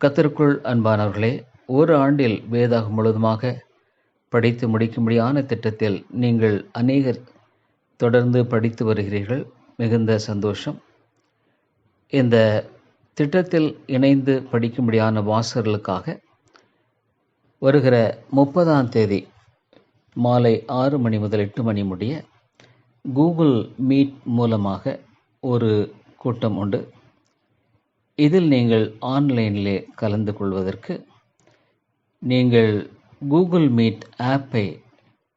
கத்திற்குள் அன்பானவர்களே ஒரு ஆண்டில் வேதாகம் முழுவதுமாக படித்து முடிக்கும்படியான திட்டத்தில் நீங்கள் அநேகர் தொடர்ந்து படித்து வருகிறீர்கள். மிகுந்த சந்தோஷம். இந்த திட்டத்தில் இணைந்து படிக்கும்படியான வாசகர்களுக்காக வருகிற முப்பதாம் தேதி மாலை ஆறு மணி முதல் எட்டு மணி முடிய கூகுள் மீட் மூலமாக ஒரு கூட்டம் உண்டு. இதில் நீங்கள் ஆன்லைனிலே கலந்து கொள்வதற்கு நீங்கள் கூகுள் மீட் ஆப்பை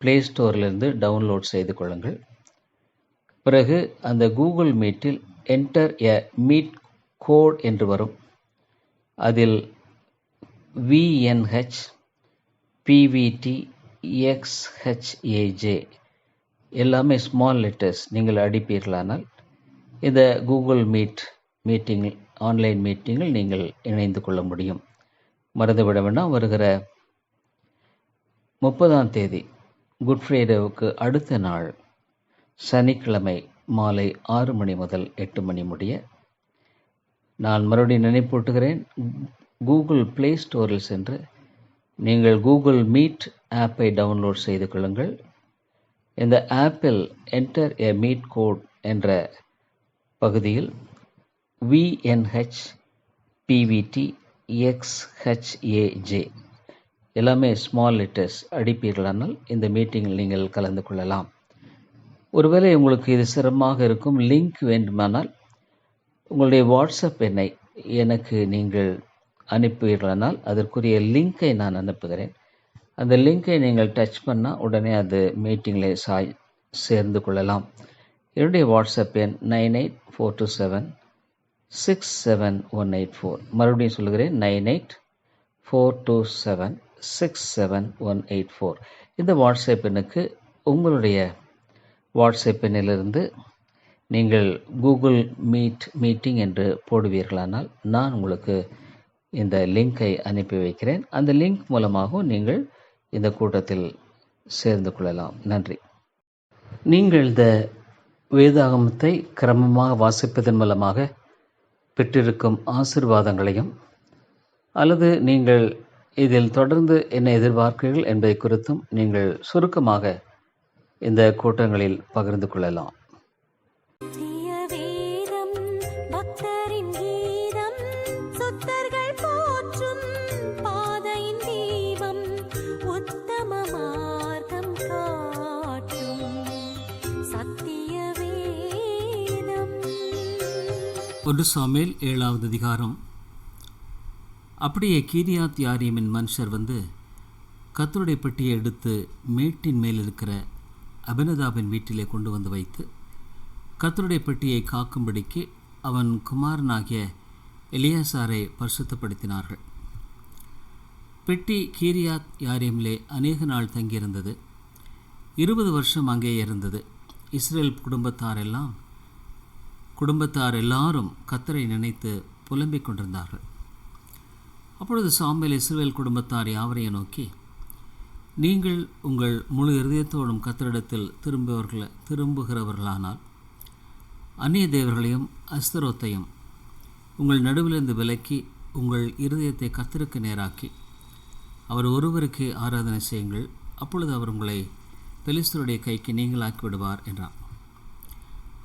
ப்ளே ஸ்டோரிலிருந்து டவுன்லோட் செய்து கொள்ளுங்கள். பிறகு அந்த கூகுள் மீட்டில் என்டர் எ மீட் கோட் என்று வரும். அதில் விஎன்ஹெச் பிவிடி எக்ஸ்ஹெச்ஏஜே எல்லாமே ஸ்மால் லெட்டர்ஸ் நீங்கள் அடிப்பீர்களானால் இந்த கூகுள் மீட் மீட்டிங் ஆன்லைன் மீட்டிங்கில் நீங்கள் இணைந்து கொள்ள முடியும். மறந்துவிட வேண்டாம் வருகிற முப்பதாம் தேதி குட் ஃப்ரைடேவுக்கு அடுத்த நாள் சனிக்கிழமை மாலை ஆறு மணி முதல் எட்டு மணி முடிய நான் மறுபடியும் நினைப்பூட்டுகிறேன். கூகுள் ப்ளே ஸ்டோரில் சென்று நீங்கள் கூகுள் மீட் ஆப்பை டவுன்லோட் செய்து கொள்ளுங்கள். இந்த ஆப்பில் என்டர் எ மீட் கோட் என்ற பகுதியில் விஎன்ஹெச் பிவிடி எக்ஸ்ஹெச்ஏஜே எல்லாமே ஸ்மால் லெட்டர்ஸ் அடிப்பீர்களானால் இந்த மீட்டிங்கில் நீங்கள் கலந்து கொள்ளலாம். ஒருவேளை உங்களுக்கு இது சிரமமாக இருக்கும் லிங்க் வேண்டுமானால் உங்களுடைய வாட்ஸ்அப் எண்ணை எனக்கு நீங்கள் அனுப்புவீர்களானால் அதற்குரிய லிங்கை நான் அனுப்புகிறேன். அந்த லிங்கை நீங்கள் டச் பண்ணால் உடனே அது மீட்டிங்கில் சாய் சேர்ந்து கொள்ளலாம். என்னுடைய வாட்ஸ்அப் எண் nine eight four two seven six seven one eight four மறுபடியும் சொல்லுகிறேன் nine eight four two seven six seven one eight four இந்த வாட்ஸ்அப் எண்ணுக்கு உங்களுடைய வாட்ஸ்அப் எண்ணிலிருந்து நீங்கள் கூகுள் மீட் மீட்டிங் என்று போடுவீர்களானால் நான் உங்களுக்கு இந்த லிங்கை அனுப்பி வைக்கிறேன். அந்த லிங்க் மூலமாகவும் நீங்கள் இந்த கூட்டத்தில் சேர்ந்து கொள்ளலாம். நன்றி. நீங்கள் இந்த வேதாகமத்தை கிரமமாக வாசிப்பதன் மூலமாக பெற்றிருக்கும் ஆசிர்வாதங்களையும் அல்லது நீங்கள் இதில் தொடர்ந்து என்ன எதிர்பார்க்கிறீர்கள் என்பதை குறித்தும் நீங்கள் சுருக்கமாக இந்த கூட்டங்களில் பகிர்ந்து கொள்ளலாம். ஒன்று சாமேல் ஏழாவது அதிகாரம். அப்படியே கீரியாத் யாரியமின் மனுஷர் வந்து கத்தருடைய பெட்டியை எடுத்து மேட்டின் மேல் இருக்கிற அபினதாபின் வீட்டிலே கொண்டு வந்து வைத்து கத்தருடைய பெட்டியை காக்கும்படிக்கு அவன் குமாரனாகிய எலியாசாரை பரிசுத்தப்படுத்தினார்கள். பெட்டி கீரியாத் யாரியமிலே அநேக நாள் தங்கியிருந்தது. இருபது வருஷம் அங்கே இருந்தது. இஸ்ரேல் குடும்பத்தாரெல்லாம் குடும்பத்தார் எல்லாரும் கத்தரை நினைத்து புலம்பிக் கொண்டிருந்தார்கள். அப்பொழுது சாம்பல் இஸ்ரேல் குடும்பத்தார் யாவரையும் நோக்கி நீங்கள் உங்கள் முழு இருதயத்தோடும் கத்தரிடத்தில் திரும்புவர்கள திரும்புகிறவர்களானால் அந்நிய தேவர்களையும் அஸ்தரோத்தையும் உங்கள் நடுவிலிருந்து விலக்கி உங்கள் இருதயத்தை கத்தருக்கு நேராக்கி அவர் ஒருவருக்கு ஆராதனை செய்யுங்கள். அப்பொழுது அவர் உங்களை பெலிஸ்தருடைய கைக்கு நீங்களாக்கி விடுவார் என்றார்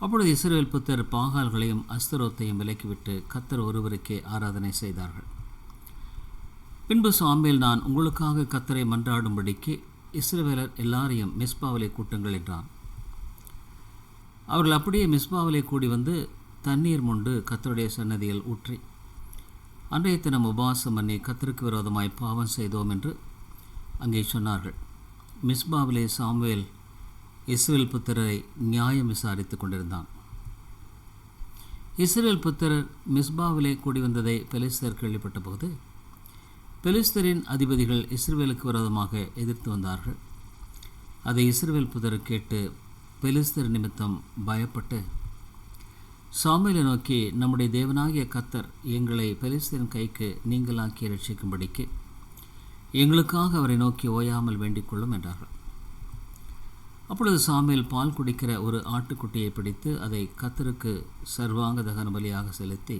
அப்பொழுது இஸ்ரேல் புத்தர் பாகால்களையும் அஸ்தரோத்தையும் விலக்கிவிட்டு கத்தர் ஒருவருக்கே ஆராதனை செய்தார்கள். பின்பு சாமியில் நான் உங்களுக்காக கத்தரை மன்றாடும்படிக்கு இஸ்ரேலர் எல்லாரையும் மிஸ்பாவிலே கூட்டுங்கள் என்றான். அவர்கள் அப்படியே மிஸ்பாவிலே கூடி வந்து தண்ணீர் முண்டு கத்தருடைய சன்னதியில் ஊற்றி அன்றைய தினம் உபாசம் பண்ணி கத்தருக்கு விரோதமாய் பாவம் செய்தோம் என்று அங்கே சொன்னார்கள். மிஸ்பாவிலே சாமுவேல் இஸ்ரேல் புத்திரரை நியாயம் விசாரித்து கொண்டிருந்தான். இஸ்ரேல் புத்திரர் மிஸ்பாவிலே கூடி வந்ததை பெலிஸ்தர் கேள்விப்பட்டபோது பெலிஸ்தரின் அதிபதிகள் இஸ்ரேலுக்கு விரோதமாக எதிர்த்து வந்தார்கள். அதை இஸ்ரேல் புத்திரர் கேட்டு பெலிஸ்தர் நிமித்தம் பயப்பட்டு சாமியலை நோக்கி நம்முடைய தேவனாகிய கத்தர் எங்களை பெலிஸ்தரின் கைக்கு நீங்களாக்கி ரட்சிக்கும்படிக்கு எங்களுக்காக அவரை நோக்கி ஓயாமல் வேண்டிக் கொள்ளும் என்றார்கள். அப்பொழுது சாமியில் பால் குடிக்கிற ஒரு ஆட்டுக்குட்டியை பிடித்து அதை கத்தருக்கு சர்வாங்க தகன பலியாக செலுத்தி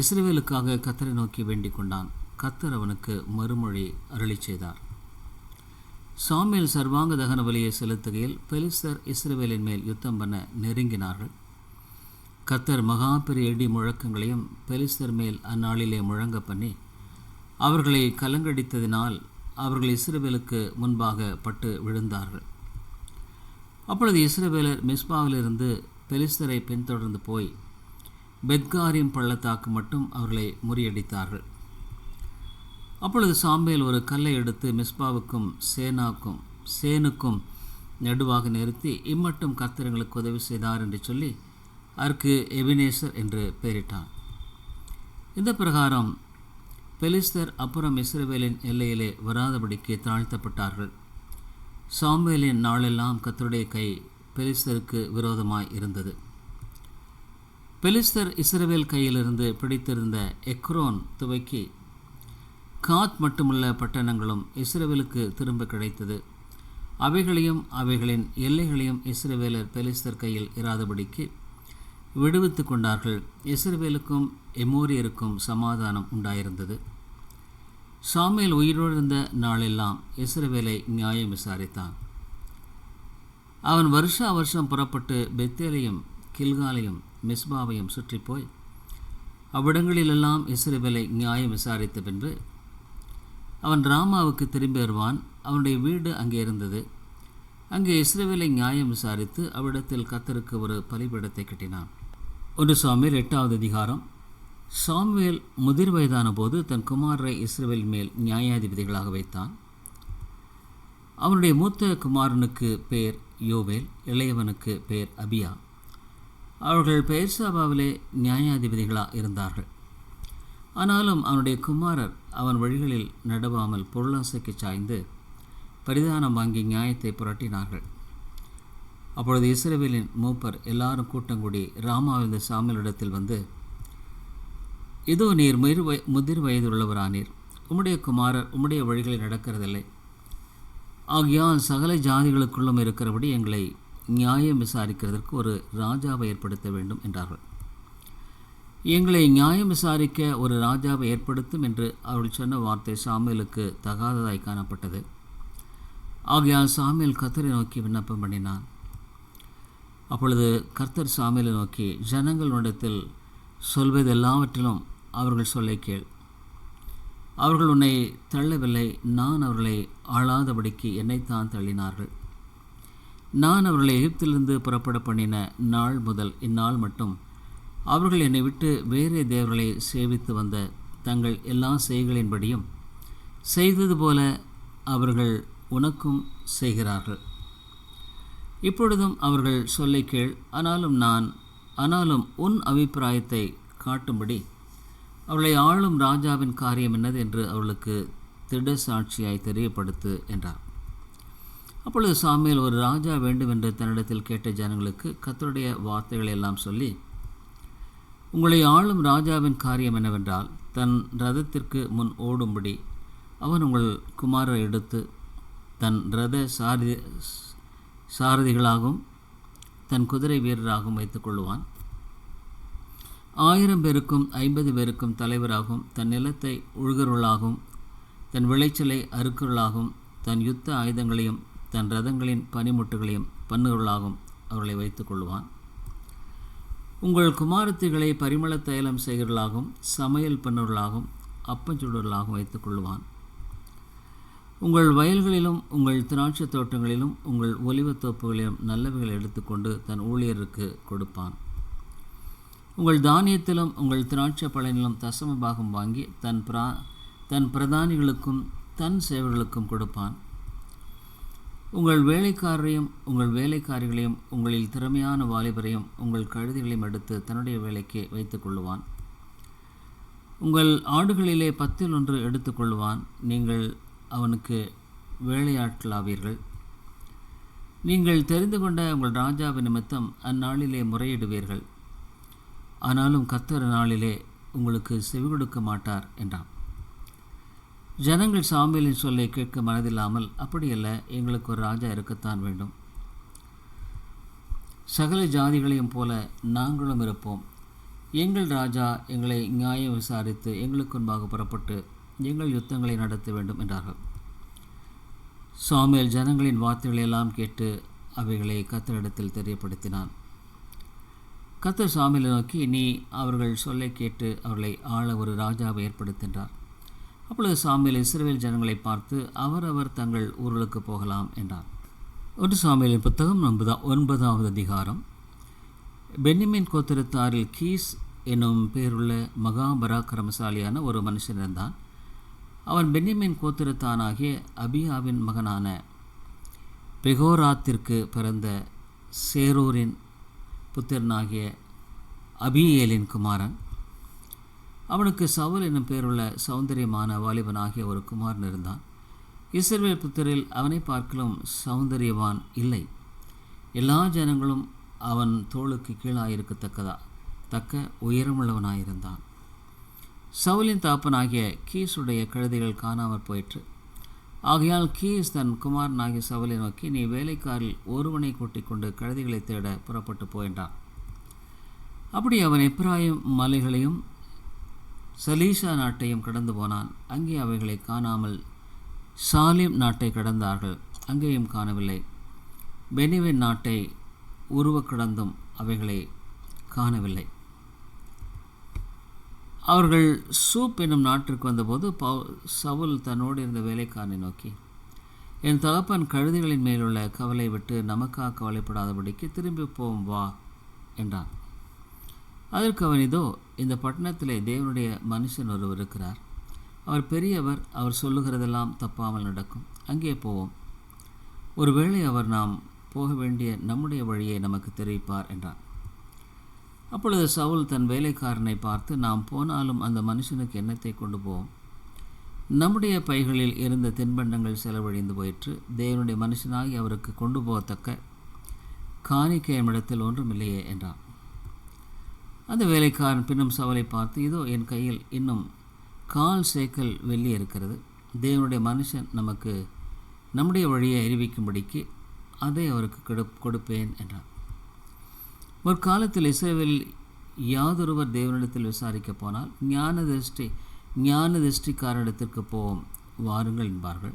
இஸ்ரேவேலுக்காக கத்தரை நோக்கி வேண்டிக் கொண்டான். கத்தர் அவனுக்கு மறுமொழி அருளி செய்தார். சாமியில் சர்வாங்க தகன பலியை செலுத்துகையில் பெலிஸ்தர் இஸ்ரேவேலின் மேல் யுத்தம் பண்ண நெருங்கினார்கள். கத்தர் மகா பெரிய இடி முழக்கங்களையும் பெலிஸ்தர் மேல் அந்நாளிலே முழங்க பண்ணி அவர்களை கலங்கடித்ததினால் அவர்கள் இஸ்ரேவேலுக்கு முன்பாக பட்டு விழுந்தார்கள். அப்பொழுது இஸ்ரவேலர் மிஸ்பாவிலிருந்து பெலிஸ்தரை பின்தொடர்ந்து போய் பெத்காரின் பள்ளத்தாக்கு மட்டும் அவர்களை முறியடித்தார்கள். அப்பொழுது சாம்பேல் ஒரு கல்லை எடுத்து மிஸ்பாவுக்கும் சேனாக்கும் சேனுக்கும் நடுவாக நிறுத்தி இம்மட்டும் கர்த்தர்களுக்கு உதவி செய்தார் என்று சொல்லி அதற்கு எபினேசர் என்று பெயரிட்டான் இந்த பிரகாரம் பெலிஸ்தர் அப்புறம் இஸ்ரவேலின் எல்லையிலே வராதபடிக்கு தாழ்த்தப்பட்டார்கள். சாம்பேலின் நாளெல்லாம் கத்தருடைய கை பெலிஸ்தருக்கு விரோதமாய் இருந்தது. பெலிஸ்தர் இஸ்ரவேல் கையிலிருந்து பிடித்திருந்த எக்ரோன் துவக்கி காத் மட்டுமுள்ள பட்டணங்களும் இஸ்ரவேலுக்கு திரும்ப கிடைத்தது. அவைகளையும் அவைகளின் எல்லைகளையும் இஸ்ரவேலர் பெலிஸ்தர் கையில் இராதபடிக்கு விடுவித்து கொண்டார்கள். இஸ்ரவேலுக்கும் எமோரியருக்கும் சமாதானம் உண்டாயிருந்தது. சாமுவேல் உயிரிழந்த நாளெல்லாம் இஸ்ரவேலை நியாயம் விசாரித்தான். அவன் வருஷா வருஷம் புறப்பட்டு பெத்தேலையும் கில்காலையும் மிஸ்பாவையும் சுற்றி போய் அவ்விடங்களிலெல்லாம் இஸ்ரவேலை நியாயம் விசாரித்த பின்பு அவன் ராமாவுக்கு திரும்பி வருவான். அவனுடைய வீடு அங்கே இருந்தது. அங்கே இஸ்ரேவேலை நியாயம் விசாரித்து அவ்விடத்தில் கத்தருக்கு ஒரு பலிபீடத்தை கட்டினான். ஒன்று சாமியல் எட்டாவது அதிகாரம் சாமுவேல் முதிர் வயதான போது தன் குமாரரை இஸ்ரேல் மேல் நியாயாதிபதிகளாக வைத்தான். அவனுடைய மூத்த குமாரனுக்கு பேர் யோவேல் இளையவனுக்கு பேர் அபியா. அவர்கள் பெயர்சாபாவிலே நியாயாதிபதிகளாக இருந்தார்கள். ஆனாலும் அவனுடைய குமாரர் அவன் வழிகளில் நடவாமல் பொருளாசைக்கு சாய்ந்து பரிதானம் வாங்கி நியாயத்தை புரட்டினார்கள். அப்பொழுது இஸ்ரேவேலின் மூப்பர் எல்லாரும் கூட்டங்கூடி ராமாவிந்த சாமியலிடத்தில் வந்து இதோ நீர் முதிர் வய முதிர் வயதுள்ளவரானீர். உம்முடைய குமாரர் உம்முடைய வழிகளில் நடக்கிறதில்லை. ஆகையால் சகல ஜாதிகளுக்குள்ளும் இருக்கிறபடி எங்களை நியாயம் விசாரிக்கிறதற்கு ஒரு ராஜாவை ஏற்படுத்த வேண்டும் என்றார்கள். எங்களை நியாயம் விசாரிக்க ஒரு ராஜாவை ஏற்படுத்தும் என்று அவர்கள் சொன்ன வார்த்தை சாமியலுக்கு தகாததாய் காணப்பட்டது. ஆகையால் சாமியல் கத்தரை நோக்கி விண்ணப்பம் பண்ணினான். அப்பொழுது கர்த்தர் சாமியலை நோக்கி ஜனங்களிடத்தில் சொல்வது எல்லாவற்றிலும் அவர்கள் சொல்லை கேள். அவர்கள் உன்னை தள்ளவில்லை. நான் அவர்களை ஆளாதபடிக்கு என்னைத்தான் தள்ளினார்கள். நான் அவர்களை எகிப்திலிருந்து புறப்பட பண்ணின நாள் முதல் இந்நாள் மட்டும் அவர்கள் என்னை விட்டு வேறே தேவர்களை சேவித்து வந்த தங்கள் எல்லா செய்களின்படியும் செய்தது போல அவர்கள் உனக்கும் செய்கிறார்கள். இப்பொழுதும் அவர்கள் சொல்லை கேள். ஆனாலும் நான் ஆனாலும் உன் அபிப்பிராயத்தை காட்டும்படி அவளை ஆளும் ராஜாவின் காரியம் என்னது என்று அவளுக்கு திட சாட்சியாய் தெரியப்படுத்து என்றார். அப்பொழுது சாமியில் ஒரு ராஜா வேண்டும் என்று தன்னிடத்தில் கேட்ட ஜனங்களுக்கு கத்தருடைய வார்த்தைகளை எல்லாம் சொல்லி உங்களை ஆளும் ராஜாவின் காரியம் என்னவென்றால் தன் ரதத்திற்கு முன் ஓடும்படி அவன் உங்கள் குமாரரை எடுத்து தன் ரத சாரதி சாரதிகளாகவும் தன் குதிரை வீரராகவும் வைத்துக்கொள்வான் ஆயிரம் பேருக்கும் ஐம்பது பேருக்கும் தலைவராகும். தன் நிலத்தை உழுகருளாகும். தன் விளைச்சலை அறுக்கிறவர்களாகவும் தன் யுத்த ஆயுதங்களையும் தன் ரதங்களின் பனிமுட்டுகளையும் பண்ணுகிறவர்களாகவும் அவர்களை வைத்துக்கொள்வான் உங்கள் குமாரத்திகளை பரிமள தைலம் செய்கிறவர்களாகவும் சமையல் பண்ணுவர்களாகவும் வைத்துக் வைத்துக்கொள்வான் உங்கள் வயல்களிலும் உங்கள் திராட்சை தோட்டங்களிலும் உங்கள் ஒலிவத்தோப்புகளிலும் நல்லவைகளை எடுத்துக்கொண்டு தன் ஊழியருக்கு கொடுப்பான். உங்கள் தானியத்திலும் உங்கள் திராட்சை பழனிலும் தசம பாகம் வாங்கி தன் பிரா தன் பிரதானிகளுக்கும் தன் சேவர்களுக்கும் கொடுப்பான். உங்கள் வேலைக்காரரையும் உங்கள் வேலைக்காரிகளையும் உங்களில் திறமையான வாலிபரையும் உங்கள் கழுதிகளையும் எடுத்து தன்னுடைய வேலைக்கு வைத்துக் கொள்ளுவான். உங்கள் ஆடுகளிலே பத்தில் ஒன்று எடுத்துக்கொள்வான் நீங்கள் அவனுக்கு வேலையாட்களாவீர்கள். நீங்கள் தெரிந்து கொண்ட உங்கள் ராஜாவின் நிமித்தம் அந்நாளிலே முறையிடுவீர்கள். ஆனாலும் கத்தர் நாளிலே உங்களுக்கு செவி கொடுக்க மாட்டார் என்றான். ஜனங்கள் சாமியலின் சொல்லை கேட்க மனதில்லாமல் அப்படியல்ல எங்களுக்கு ஒரு ராஜா இருக்கத்தான் வேண்டும். சகல ஜாதிகளையும் போல நாங்களும் இருப்போம். எங்கள் ராஜா எங்களை நியாயம் விசாரித்து எங்களுக்கு முன்பாக புறப்பட்டு எங்கள் யுத்தங்களை நடத்த வேண்டும் என்றார்கள். சாமியல் ஜனங்களின் வார்த்தைகளை எல்லாம் கேட்டு அவைகளை கத்தரிடத்தில் தெரியப்படுத்தினான். கத்தர் சாமியலை நோக்கி நீ அவர்கள் சொல்லை கேட்டு அவர்களை ஆள ஒரு ராஜாவை ஏற்படுத்தின்றார் அப்பொழுது சாமியல் இஸ்ரேல் ஜனங்களை பார்த்து அவரவர் தங்கள் ஊர்களுக்கு போகலாம் என்றார். ஒன்று சாமியலின் புத்தகம் ஒன்பதா ஒன்பதாவது அதிகாரம். பென்னிமின் கோத்திரத்தாரில் கீஸ் என்னும் பேருள்ள மகா பராக்கிரமசாலியான ஒரு மனுஷன் இருந்தான். அவன் பென்னிமின் கோத்திரத்தானாகிய அபியாவின் மகனான பெகோராத்திற்கு பிறந்த சேரூரின் புத்திரனாகிய அபியேலின் குமாரன். அவனுக்கு சவுல் என்னும் பெயருள்ள சௌந்தரியமான வாலிபனாகிய ஒரு குமாரன் இருந்தான். இஸ்ரேல் புத்திரில் அவனை பார்க்கலும் சௌந்தரியவான் இல்லை. எல்லா ஜனங்களும் அவன் தோளுக்கு கீழாயிருக்கத்தக்கதா தக்க உயரமுள்ளவனாயிருந்தான். சவுலின் தாப்பனாகிய கீசுடைய கழுதைகள் காணாமற் போயிற்று. ஆகையால் கீஸ் தன் குமாரனாகிய சவலை நோக்கி நீ வேலைக்காரில் ஒருவனை கூட்டிக் கொண்டு கழுதைகளை தேட புறப்பட்டு போயின்றான் அப்படி அவன் எப்ராயிம் மலைகளையும் சலீஷா நாட்டையும் கடந்து போனான். அங்கே அவைகளை காணாமல் சாலிம் நாட்டை கடந்தார்கள். அங்கேயும் காணவில்லை. பெனிவின் நாட்டை உருவ கடந்தும் அவைகளை காணவில்லை. அவர்கள் சூப் என்னும் நாட்டிற்கு வந்தபோது பவு சவுல் தன்னோடு இருந்த வேலைக்காரனை நோக்கி என் தகப்பன் கழுதைகளின் மேலுள்ள கவலை விட்டு நமக்காக கவலைப்படாதபடிக்கு திரும்பி போவோம் வா என்றான். அதற்கு அவன் இதோ இந்த பட்டணத்திலே தேவனுடைய மனுஷன் ஒருவர் இருக்கிறார். அவர் பெரியவர் அவர் சொல்லுகிறதெல்லாம் தப்பாமல் நடக்கும். அங்கே போவோம். ஒருவேளை அவர் நாம் போக வேண்டிய நம்முடைய வழியை நமக்கு தெரிவிப்பார் என்றான். அப்பொழுது சவுல் தன் வேலைக்காரனை பார்த்து நாம் போனாலும் அந்த மனுஷனுக்கு எண்ணத்தை கொண்டு போவோம்? நம்முடைய பைகளில் இருந்த தின்பண்டங்கள் செலவழிந்து போயிற்று. தேவனுடைய மனுஷனாகி அவருக்கு கொண்டு போகத்தக்க காணிக்கையம் இடத்தில் ஒன்றும் இல்லையே என்றான். அந்த வேலைக்காரன் பின்னும் சவலை பார்த்து இதோ என் கையில் இன்னும் கால் சேக்கல் வெள்ளி இருக்கிறது. தேவனுடைய மனுஷன் நமக்கு நம்முடைய வழியை அறிவிக்கும்படிக்கு அதை அவருக்கு கொடு கொடுப்பேன் என்றான். முற்காலத்தில் இசைவில் இஸ்ரேலில் யாதொருவர் தேவனிடத்தில் விசாரிக்க போனால் ஞான திருஷ்டி ஞான திருஷ்டிக்காரனிடத்திற்கு போவோம். வாருங்கள் என்பார்கள்.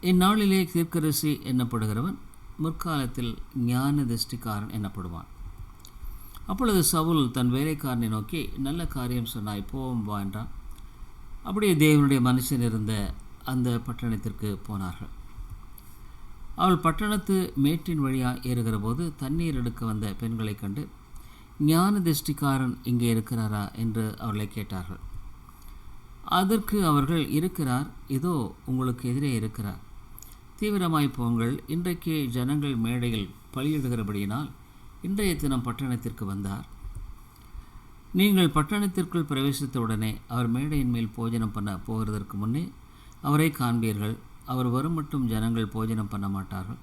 இந்நாளிலே தீர்க்கரசி என்னப்படுகிறவன் முற்காலத்தில் ஞான திருஷ்டிக்காரன் எனப்படுவான். அப்பொழுது சவுல் தன் வேலைக்காரனை நோக்கி நல்ல காரியம் சொன்னாய் போவோம் வா என்றான். அப்படியே தேவனுடைய மனுஷன் இருந்த அந்த பட்டணத்திற்கு போனார்கள். அவள் பட்டணத்து மேட்டின் வழியாக ஏறுகிற போது தண்ணீர் எடுக்க வந்த பெண்களை கண்டு ஞான திருஷ்டிக்காரன் இங்கே இருக்கிறாரா? என்று அவர்களை கேட்டார்கள். அதற்கு அவர்கள் இருக்கிறார். இதோ உங்களுக்கு எதிரே இருக்கிறார். தீவிரமாய் போங்கள். இன்றைக்கு ஜனங்கள் மேடையில் பலியிடுகிறபடியினால் இன்றைய தினம் பட்டணத்திற்கு வந்தார். நீங்கள் பட்டணத்திற்குள் பிரவேசித்தவுடனே அவர் மேடையின் மேல் போஜனம் பண்ண போகிறதற்கு முன்னே அவரை காண்பீர்கள். அவர் வரும் மட்டும் ஜனங்கள் போஜனம் பண்ண மாட்டார்கள்.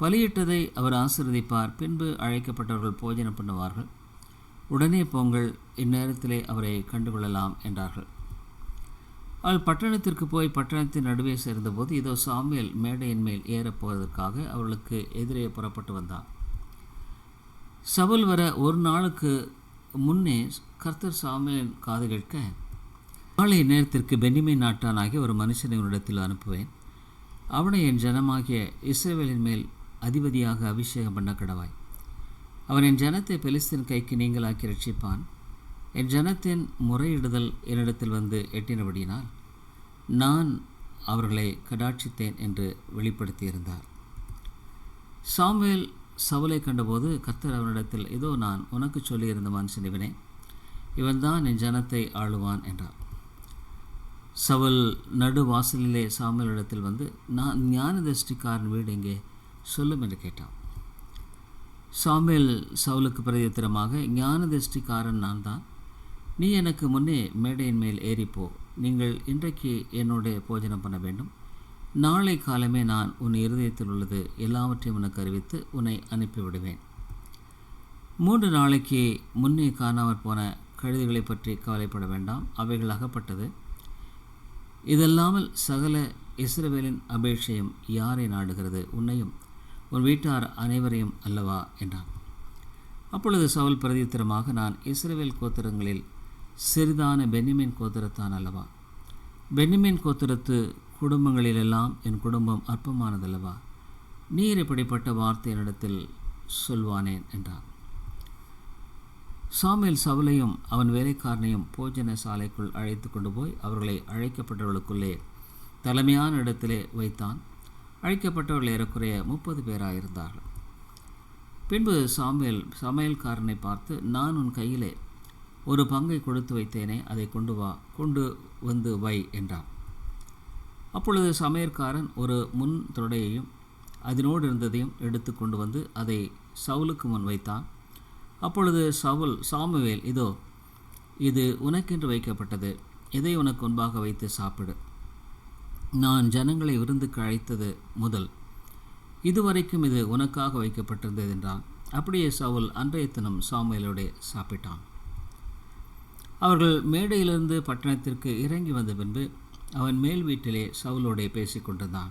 பலியிட்டதை அவர் ஆசிர்வதிப்பார். பின்பு அழைக்கப்பட்டவர்கள் போஜனம் பண்ணுவார்கள். உடனே போங்கள் இந்நேரத்திலே அவரை கண்டுகொள்ளலாம் என்றார்கள். அவள் பட்டணத்திற்கு போய் பட்டணத்தின் நடுவே சேர்ந்தபோது இதோ சாமியல் மேடையின் மேல் ஏறப்போவதற்காக அவர்களுக்கு எதிரே புறப்பட்டு வந்தான். சவுல் வர ஒரு நாளுக்கு முன்னே கர்த்தர் சாமியலின் காது கேட்க நாளை நேரத்திற்கு பென்னிமை நாட்டானாகிய ஒரு மனுஷனை உன்னிடத்தில் அனுப்புவேன். அவனை என் ஜனமாகிய இஸ்ரேவேலின் மேல் அதிபதியாக அபிஷேகம் பண்ண கடவாய். அவன் என் ஜனத்தை பெலிஸ்தின் கைக்கு நீங்களாக்கி ரட்சிப்பான் என் ஜனத்தின் முறையிடுதல் என்னிடத்தில் வந்து எட்டினபடியினால் நான் அவர்களை கடாட்சித்தேன் என்று வெளிப்படுத்தியிருந்தார். சாமுவேல் சவுலை கண்டபோது கத்தர் அவனிடத்தில் இதோ நான் உனக்கு சொல்லியிருந்த மனுஷன் இவனே. இவன்தான் என் ஜனத்தை ஆளுவான் என்றார். சவல் நடு வாசலிலே சாமுவேலிடத்தில் வந்து நான் ஞான திருஷ்டிக்காரன் வீடு எங்கே? சொல்லும் என்று கேட்டான். சாமியல் சவுலுக்கு பிரதித்திரமாக ஞான திருஷ்டிக்காரன் நான் தான். நீ எனக்கு முன்னே மேடையின் மேல் ஏறிப்போ நீங்கள் இன்றைக்கு என்னுடைய போஜனம் பண்ண வேண்டும். நாளை காலமே நான் உன் இருதயத்தில் உள்ளது எல்லாவற்றையும் உனக்கு அறிவித்து உன்னை அனுப்பிவிடுவேன். மூன்று நாளைக்கு முன்னே காணாமற் போன கழுதுகளை பற்றி கவலைப்பட வேண்டாம். அவைகள் அகப்பட்டது. இதல்லாமல் சகல இஸ்ரவேலின் அபேட்சையும் யாரை நாடுகிறது? உன்னையும் உன் வீட்டார் அனைவரையும் அல்லவா? என்றான். அப்பொழுது சவுல் பிரதித்திரமாக நான் இஸ்ரவேல் கோத்திரங்களில் சிறிதான பென்னிமின் கோத்திரத்தான் அல்லவா? பென்னிமின் கோத்திரத்து குடும்பங்களிலெல்லாம் என் குடும்பம் அற்பமானதல்லவா? நீர் இப்படிப்பட்ட வார்த்தை என்னிடத்தில் சொல்வானேன் என்றான். சாமியல் சவுலையும் அவன் வேலைக்காரனையும் போஜன சாலைக்குள் அழைத்து கொண்டு போய் அவர்களை அழைக்கப்பட்டவர்களுக்குள்ளே தலைமையான இடத்திலே வைத்தான். அழைக்கப்பட்டவர்கள் ஏறக்குறைய முப்பது பேராயிருந்தார்கள். பின்பு சாமியல் சமையல்காரனை பார்த்து நான் உன் கையிலே ஒரு பங்கை கொடுத்து வைத்தேனே அதை கொண்டு வா கொண்டு வந்து வை என்றான். அப்பொழுது சமையற்காரன் ஒரு முன் தொடையையும் அதனோடு இருந்ததையும் எடுத்து கொண்டு வந்து அதை சவுலுக்கு முன் வைத்தான். அப்பொழுது சவுல் சாமுவேல் இதோ இது உனக்கென்று வைக்கப்பட்டது. இதை உனக்கு முன்பாக வைத்து சாப்பிடு. நான் ஜனங்களை விருந்துக்கு அழைத்தது முதல். இதுவரைக்கும் இது உனக்காக வைக்கப்பட்டிருந்தது என்றான். அப்படியே சவுல் அன்றைய தினம் சாமுவேலோடு சாப்பிட்டான். அவர்கள் மேடையிலிருந்து பட்டணத்திற்கு இறங்கி வந்த பின்பு அவன் மேல் வீட்டிலே சவுலோடே பேசிக்கொண்டிருந்தான்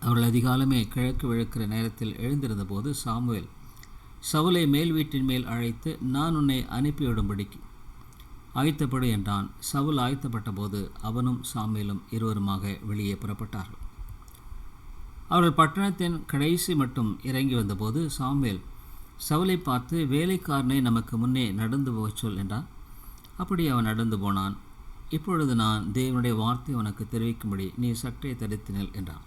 அவர்கள் அதிகாலமே கிழக்கு விழுக்கிற நேரத்தில் எழுந்திருந்தபோது சாமுவேல் சவுலை மேல் வீட்டின் மேல் அழைத்து நான் உன்னை அனுப்பிவிடும்படிக்கு ஆயத்தப்படு என்றான். சவுல் ஆயத்தப்பட்ட போது அவனும் சாமியலும் இருவருமாக வெளியே புறப்பட்டார்கள். அவர்கள் பட்டணத்தின் கடைசி மட்டும் இறங்கி வந்தபோது சாமியல் சவுலை பார்த்து வேலைக்காரனை நமக்கு முன்னே நடந்து போகச் சொல் என்றான். அப்படி அவன் நடந்து போனான். இப்பொழுது நான் தேவனுடைய வார்த்தை உனக்கு தெரிவிக்கும்படி நீ சற்றே தடுத்தினல் என்றான்.